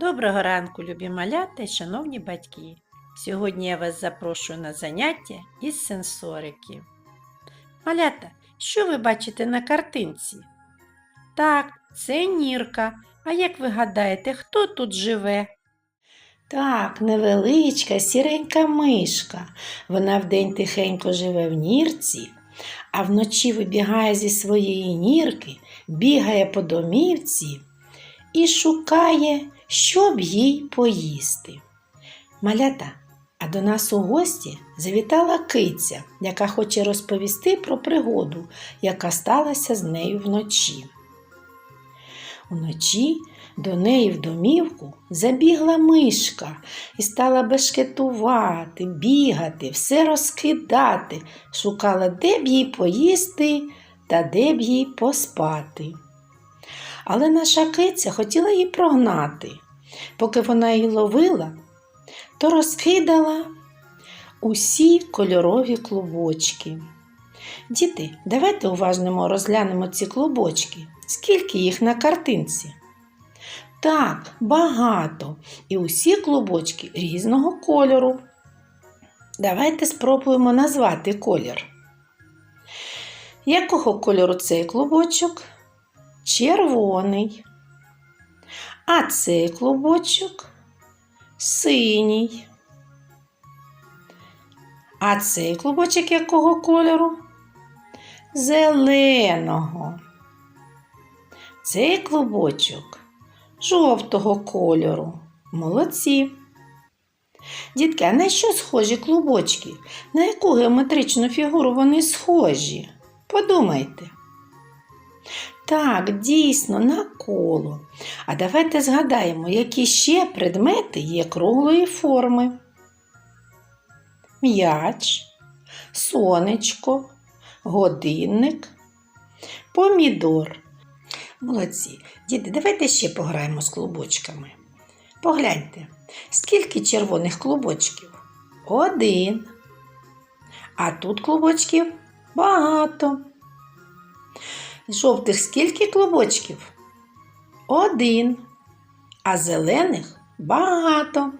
Доброго ранку, любі малята і шановні батьки! Сьогодні я вас запрошую на заняття із сенсорики. Малята, що ви бачите на картинці? Так, це нірка. А як ви гадаєте, хто тут живе? Так, невеличка сіренька мишка. Вона вдень тихенько живе в нірці, а вночі вибігає зі своєї нірки, бігає по домівці і шукає, щоб їй поїсти. Малята, а до нас у гості завітала киця, яка хоче розповісти про пригоду, яка сталася з нею вночі. Уночі до неї в домівку забігла мишка і стала бешкетувати, бігати, все розкидати, шукала, де б їй поїсти та де б їй поспати. Але наша киця хотіла її прогнати. Поки вона її ловила, то розкидала усі кольорові клубочки. Діти, давайте уважно розглянемо ці клубочки. Скільки їх на картинці? Так, багато. І усі клубочки різного кольору. Давайте спробуємо назвати колір. Якого кольору цей клубочок? Червоний. А цей клубочок синій. А цей клубочок якого кольору? Зеленого. Цей клубочок жовтого кольору. Молодці. Дітки, а на що схожі клубочки? На яку геометричну фігуру вони схожі? Подумайте. Так, дійсно, на коло. А давайте згадаємо, які ще предмети є круглої форми. М'яч, сонечко, годинник, помідор. Молодці, діти, давайте ще пограємо з клубочками. Погляньте, скільки червоних клубочків? Один. А тут клубочків багато. Жовтих скільки клубочків? Один. А зелених багато.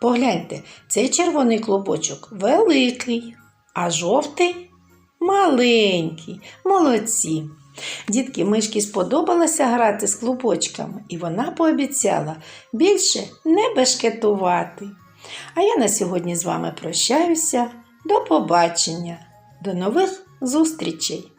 Погляньте, цей червоний клубочок великий, а жовтий маленький. Молодці. Дітки мишки сподобалося грати з клубочками, і вона пообіцяла більше не бешкетувати. А я на сьогодні з вами прощаюся. До побачення, до нових зустрічей!